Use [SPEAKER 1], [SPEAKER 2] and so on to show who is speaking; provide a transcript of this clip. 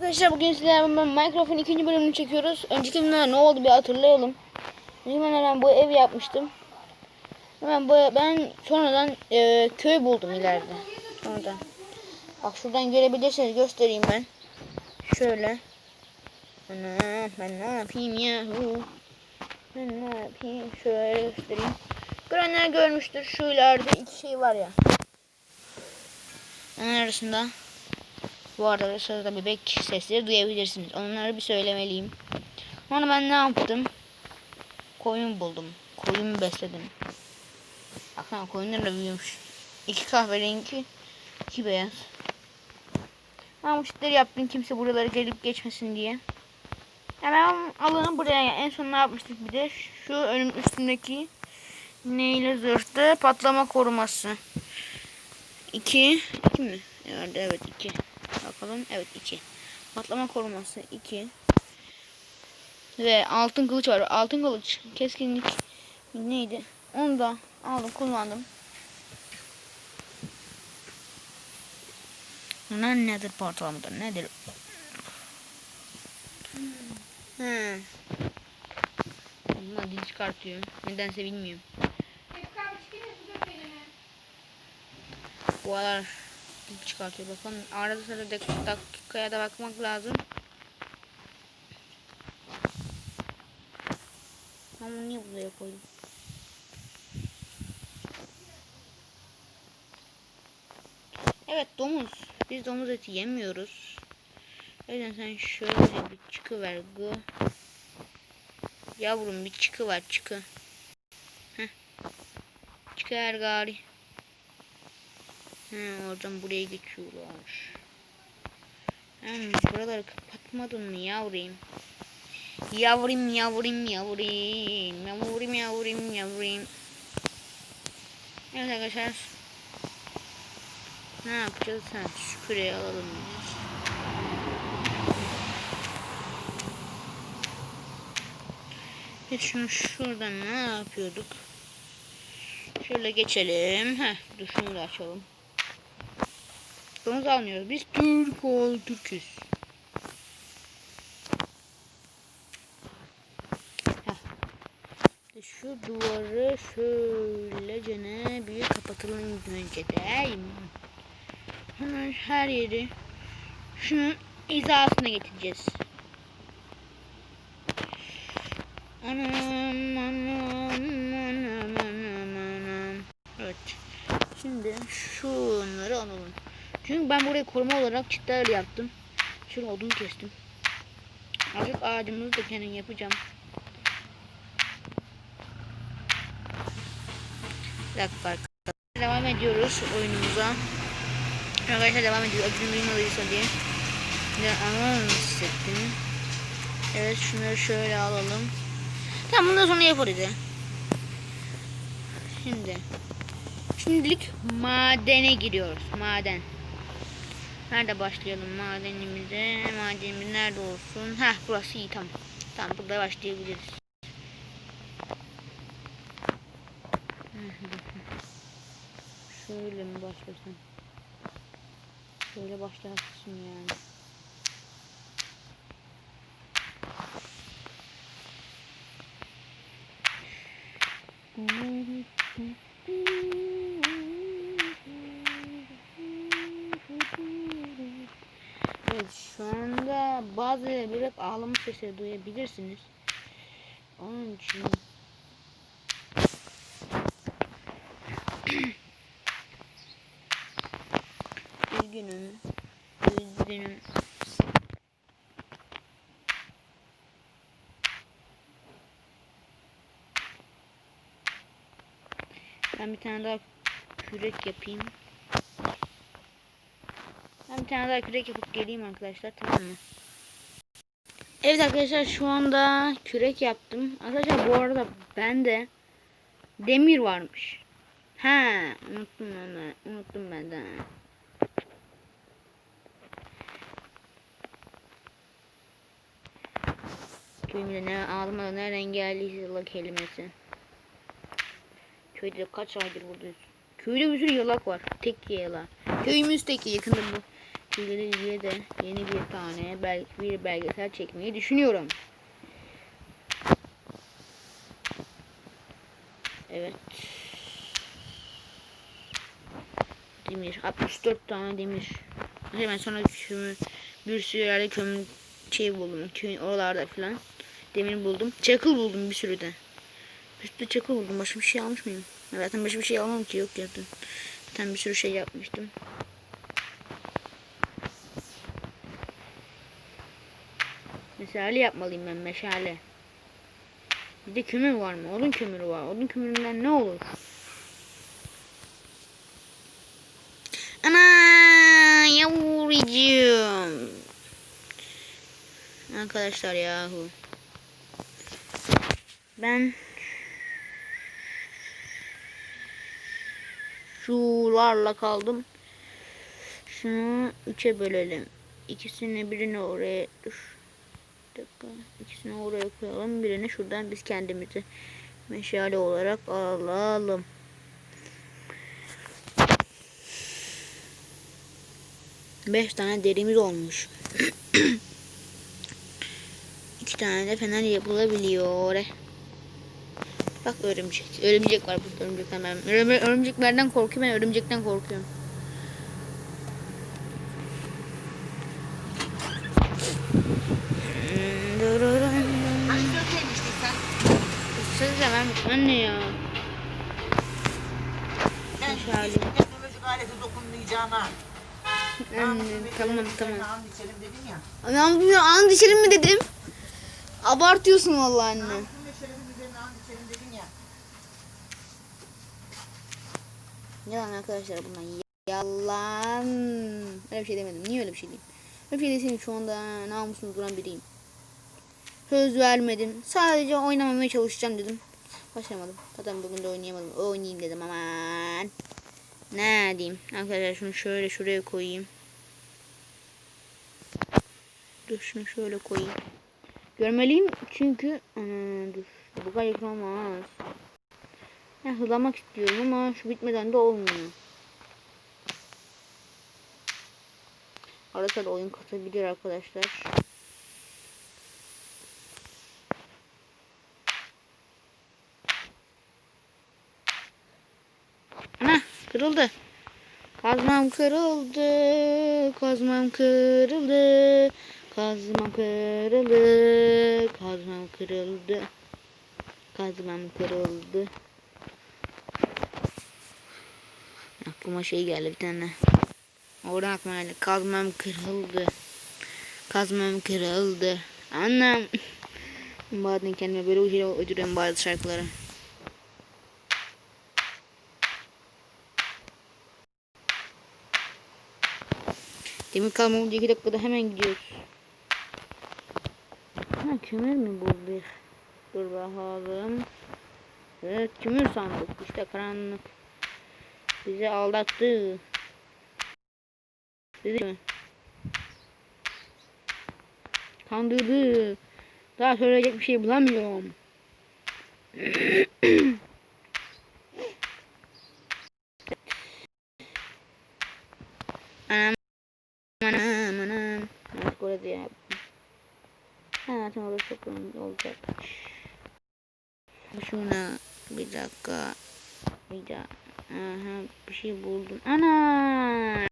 [SPEAKER 1] Arkadaşlar bugün sizlerle beraber Minecraft'ın ikinci bölümünü çekiyoruz. Önceki bölümde ne oldu bir hatırlayalım. Önceki bölümde ben bu evi yapmıştım. Hemen bu ben sonradan e, köy buldum ileride. Sonradan. Bak şuradan görebilirsiniz göstereyim ben. Şöyle. Ana, ben ne yapayım ya? Ben ne yapayım? Şöyle göstereyim. Görenler görmüştür. Şu ileride iki şey var ya. Onun arasında bu arada sırada bebek sesleri duyabilirsiniz. Onları bir söylemeliyim. Sonra ben ne yaptım? Koyun buldum. Koyun besledim. Bakın koyunlar da büyümüş. İki kahverengi, iki beyaz. Ben bu çitleri yaptım kimse buralara gelip geçmesin diye. Ben alanı buraya yani en son ne yapmıştık bir de şu önüm üstündeki neyle zırhtı patlama koruması. İki, iki mi? Evet, evet iki. Bakalım. Evet 2. Patlama koruması 2. Ve altın kılıç var. Altın kılıç keskinlik neydi? Onu da aldım kullandım. Bunlar nedir parçalamadır? Nedir? He. Bunlar dil çıkartıyor. Nedense bilmiyorum. Bu aralar çıkartıyor. Bakın arada sırada dak- dakikaya da bakmak lazım. Ama niye buraya koydum? Evet domuz. Biz domuz eti yemiyoruz. O yüzden sen şöyle bir çıkıver gı. Yavrum bir çıkıver çıkı. Heh. Çıkıver gari. He, oradan buraya geçiyorlar. Hem buraları kapatmadın mı yavrum? Yavrum yavrum yavrum yavrum yavrum yavrum. Evet arkadaşlar. Ne yapacağız? Ha, şu küreği alalım. Biz şunu şuradan ne yapıyorduk? Şöyle geçelim. Heh, dur şunu da açalım. Domuz almıyoruz. Biz Türk ol Türküz. Şu duvarı şöylece ne bir kapatalım önce mi? Hemen her yeri şunun hizasına getireceğiz. Anam anam anam anam anam. Evet. Şimdi şunları alalım. Çünkü ben burayı koruma olarak çitler yaptım. Şöyle odun kestim. Artık ağacımızı da kendim yapacağım. Bir dakika arkadaşlar. Devam ediyoruz oyunumuza. Arkadaşlar devam ediyoruz. Ödülüm duymadıysa diye. Bir aman hissettim. Evet şunları şöyle alalım. Tamam bundan sonra yaparız ya. Şimdi. Şimdilik madene giriyoruz. Maden. Nerede başlayalım madenimize? Madenimiz nerede olsun? Heh burası iyi tamam. Tamam burada başlayabiliriz. Şöyle mi başlasam? Şöyle başlarsın yani. Evet bazı bebek ağlama sesleri duyabilirsiniz. Onun için üzgünüm. Üzgünüm. Ben bir tane daha kürek yapayım. Ben bir tane daha kürek yapıp geleyim arkadaşlar tamam mı? Evet arkadaşlar şu anda kürek yaptım. Arkadaşlar bu arada bende demir varmış. Ha unuttum onu. Unuttum ben de. Köyümde ne ağlamadan nereden geldiyse la kelimesi. Köyde kaç aydır buradayız. Köyde bir sürü yalak var. Tek yalak. Köyümüz tek yakında bu. İle ilgili de yeni bir tane bel bir belgesel çekmeyi düşünüyorum. Evet. Demir. 64 tane demir. Hemen sonra kömür, bir sürü yerde kömür şey buldum. Köyün oralarda falan. Demir buldum. Çakıl buldum bir sürü de. Bir sürü çakıl buldum. Başka bir şey almış mıyım? Zaten başka bir şey almam ki yok zaten. Zaten bir sürü şey yapmıştım. Meşale yapmalıyım ben meşale. Bir de kömür var mı? Odun kömürü var. Odun kömüründen ne olur? Ana yavrucuğum. Arkadaşlar yahu. Ben şularla kaldım. Şunu üçe bölelim. İkisini birini oraya dur. Dakika. İkisini oraya koyalım. Birini şuradan biz kendimizi meşale olarak alalım. Beş tane derimiz olmuş. İki tane de fener yapılabiliyor. Bak örümcek. Örümcek var burada örümcekten ben. Örüm- Örümceklerden korkuyorum ben örümcekten korkuyorum. Ben anne ya.
[SPEAKER 2] Ben teknolojik aleti dokunmayacağına.
[SPEAKER 1] Anne tamam tamam.
[SPEAKER 2] An içelim dedin ya.
[SPEAKER 1] Anam bir an içelim mi dedim. Abartıyorsun vallahi anne.
[SPEAKER 2] An içelim dedin ya.
[SPEAKER 1] Yalan arkadaşlar bundan yalan. Öyle bir şey demedim. Niye öyle bir şey diyeyim? Öyle bir şey deseydim şu anda namusunu duran biriyim. Söz vermedim. Sadece oynamamaya çalışacağım dedim. Başlamadım. Zaten bugün de oynayamadım. Oynayayım dedim aman. Ne diyeyim? Arkadaşlar şunu şöyle şuraya koyayım. Dur şunu şöyle koyayım. Görmeliyim çünkü Ana, dur. Bu kadar yakın olmaz. Ya hızlamak istiyorum ama şu bitmeden de olmuyor. Arada da oyun katabilir arkadaşlar. Ana kırıldı. Kazmam kırıldı. Kazmam kırıldı. Kazmam kırıldı. Kazmam kırıldı. Kazmam kırıldı. Aklıma şey geldi bir tane. Oradan aklıma geldi. Kazmam kırıldı. Kazmam kırıldı. Annem. Bazen kendime böyle şey uyduruyorum bazı şarkıları. Demir kalmamız iki dakikada hemen gidiyoruz. Ha kömür mü bulduk? Dur bakalım. Evet kömür sandık. İşte karanlık. Bizi aldattı. Dedi mi? Kandırdı. Daha söyleyecek bir şey bulamıyorum. anam. Evet orada ya. Ha tamam orası çok önemli olacak. Şuna bir dakika. Bir dakika. Aha bir şey buldum. Ana!